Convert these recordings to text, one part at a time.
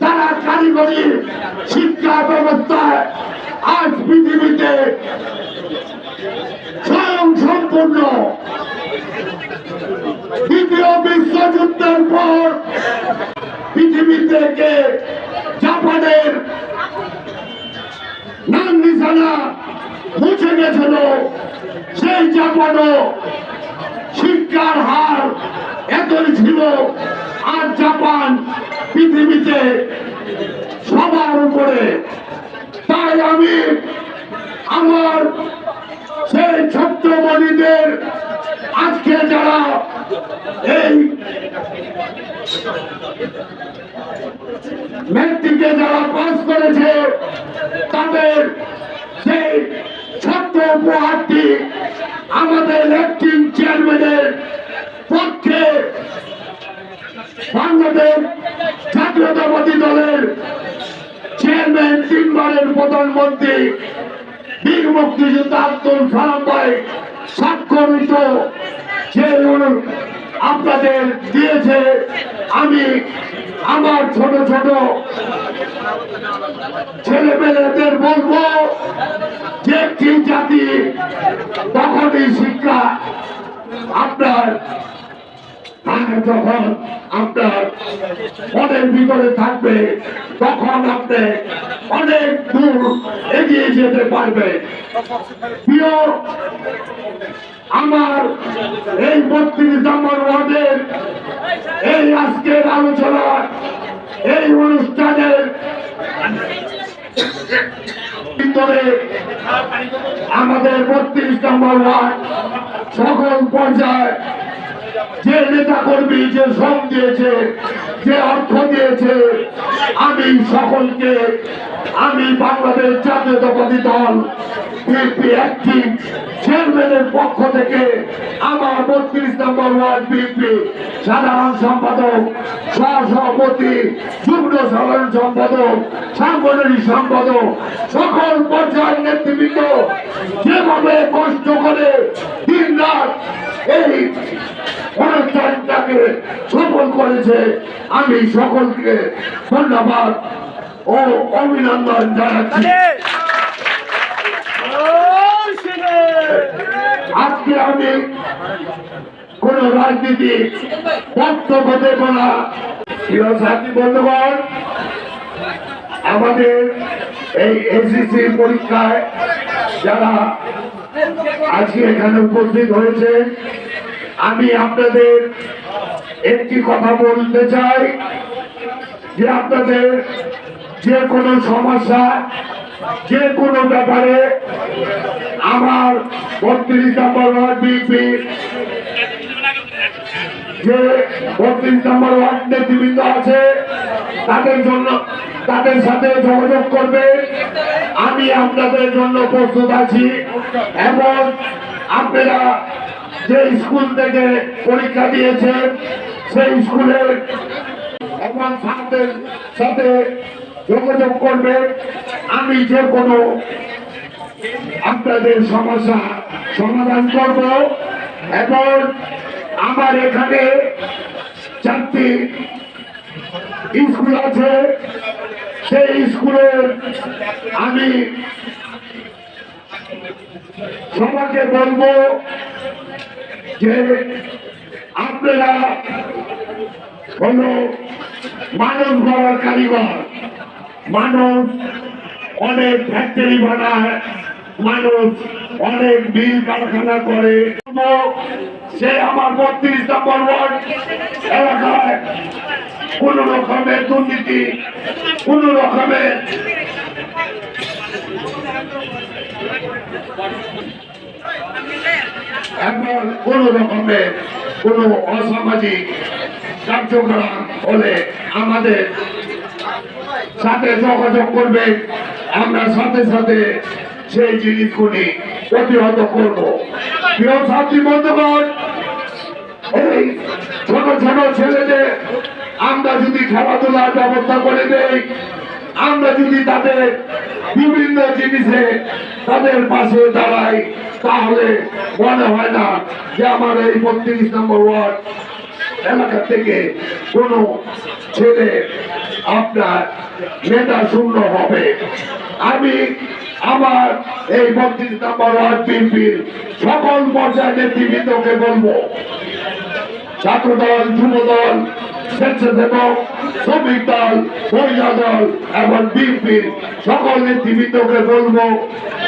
তারা কারিগরি শিক্ষা ব্যবস্থায় আজ পৃথিবীতে স্বয়ং সম্পূর্ণ দ্বিতীয় বিশ্বযুদ্ধের পর পৃথিবী থেকে জাপানের নাম নিশানা মুছে গেছিল। সেই জাপানও শিক্ষার হার এতই ছিল। আর জাপান পৃথিবীতে সবার উপরে। তাই আমি আমার সেই ছোট্ট মণিদের আজকে যারা এই মেট্রিকে যারা পাস করেছে, তাদের সেই ছোট্ট উপহারটি আমাদের অ্যাক্টিং চেয়ারম্যানের পক্ষে বাংলাদেশ জাতীয়তাবাদী দলের চেয়ারম্যান তিনবারের প্রধানমন্ত্রী বীর মুক্তিযোদ্ধা আব্দুল সালাম ভাই স্বাক্ষরিত আপনাদের দিয়েছে, আমি আমার ছোট ছোট ছেলে মেয়েদের বলব যে একটি জাতি তখনই শিক্ষা আপনার যখন আপনার মনের ভিতরে থাকবে, তখন আপনি অনেক দূর এগিয়ে যেতে পারবে। আমার এই বত্রিশ নম্বর ওয়ার্ডের এই আজকের আলোচনা, এই অনুষ্ঠানের ভিতরে আমাদের বত্রিশ নম্বর ওয়ার্ড সকল পর্যায়ে যে নেতা কর্মী যে শ্রম দিয়েছে, যে অর্থ দিয়েছে, আমি সকলকে, আমি বাংলাদেশ জাতীয়তাবাদী দল, বিএনপি একটি চেয়ারম্যানের পক্ষ থেকে আমার বত্রিশ নম্বর ওয়ার্ড বিএনপি সাধারণ সম্পাদক, সহসভাপতি, যুগ্ম সাধারণ সম্পাদক, সাংগঠনিক সম্পাদক, সকল পর্যায়ের নেতৃবৃন্দ যেভাবে কষ্ট করে দিন রাত এই অনুষ্ঠানটাকে সফল করেছে। আমি সকলকে ধন্যবাদ ও অভিনন্দন জানাচ্ছি। আজকে আমি কোন রাজনীতি বক্তব্য দেব না। প্রিয় ছাত্রী বন্ধুগণ আমাদের এই এসিসি পরীক্ষায় যারা আজকে এখানে উপস্থিত হয়েছে আমি আপনাদের একটি কথা বলতে চাই যে আপনাদের যে কোনো সমস্যা, যে কোনো ব্যাপারে আমার বত্রিশ নম্বর ওয়ার্ড বিএনপি যে বত্রিশ নম্বর ওয়ার্ড নেতৃবৃন্দ আছে, তাদের জন্য, তাদের সাথে যোগাযোগ করবে। আমি আপনাদের জন্য প্রস্তুত আছি এবং আপনারা যে স্কুল থেকে পরীক্ষা দিয়েছে, সেই স্কুলের এবং ছাত্রের সাথে যোগাযোগ করবে। আমি যে কোনো আপনাদের সমস্যা সমাধান করব। এবং আমার এখানে চারটি স্কুল আছে। সেই স্কুলের আমি সবাইকে বলব যে আপনারা হলো মানব গড়ার কারিগর, মানুষ অনেক ফ্যাক্টরি বানায়, মানুষ অনেক মিল কারখানা করে। সে আমার বত্রিশ নম্বর ওয়ার্ড এলাকায় কোন রকমের দুর্নীতি, কোন রকমের এখন কোন রকমের কোন অসামাজিক কার্যক্রম হলে আমাদের সাথে যোগাযোগ করবে। আমরা সাথে সাথে সেই জিনিসগুলি প্রতিহত করব। প্রিয় ছাত্রী বন্ধুগণ, এই ছোট ছোট ছেলেদের আমরা যদি খেলাধুলার ব্যবস্থা করে দেই আমরা যদি তাদের বিভিন্ন জিনিসে তাদের পাশে দাঁড়াই, তাহলে মনে হয় না যে আমার এই বত্রিশ নম্বর ওয়ার্ড এলাকা থেকে কোনো ছেলে আপনার নেতা শূন্য হবে। আমি আমার এই বত্রিশ নম্বর ওয়ার্ড বিএনপির সকল পর্যায়ের নেতৃবৃন্দকে বলব, ছাত্রদল, যুবদল স্বেচ্ছাসেবক, শ্রমিক দল, মহিলা দল, এবং বিএনপির সকল নেতৃবৃন্দকে বলব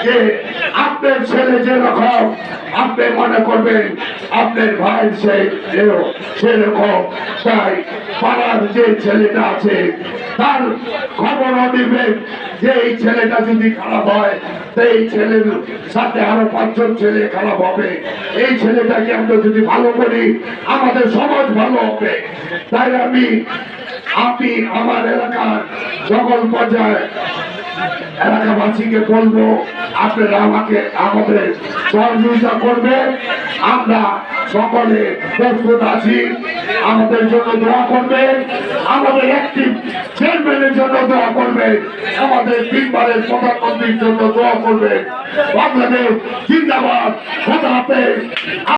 যে আপনার ছেলে যেরকম, আপনি মনে করবেন, আপনার ভাই সেই সেরকম, তাই পাড়ার যে ছেলেটা আছে, তার খবর দিবেন যে এই ছেলেটা যদি খারাপ হয় এই ছেলের সাথে আরও পাঁচজন ছেলে খারাপ হবে। এই ছেলেটাকে আমরা যদি ভালো করি, আমাদের সমাজ ভালো হবে। তাই আমি আমি আমার এলাকার সকল পর্যায়ে এলাকাবাসীকে বলব, আপনারা আমাকে, আমাদের সহযোগিতা করবেন। আমরা সকলে প্রস্তুত আছি। আমাদের জন্য দোয়া করবে, আমাদের একটি চেয়ারম্যানের জন্য দোয়া করবে, আমাদের তিনবারের প্রধানমন্ত্রীর জন্য দোয়া করবে। বাংলাদেশ জিন্দাবাদ হতে হাফেজ।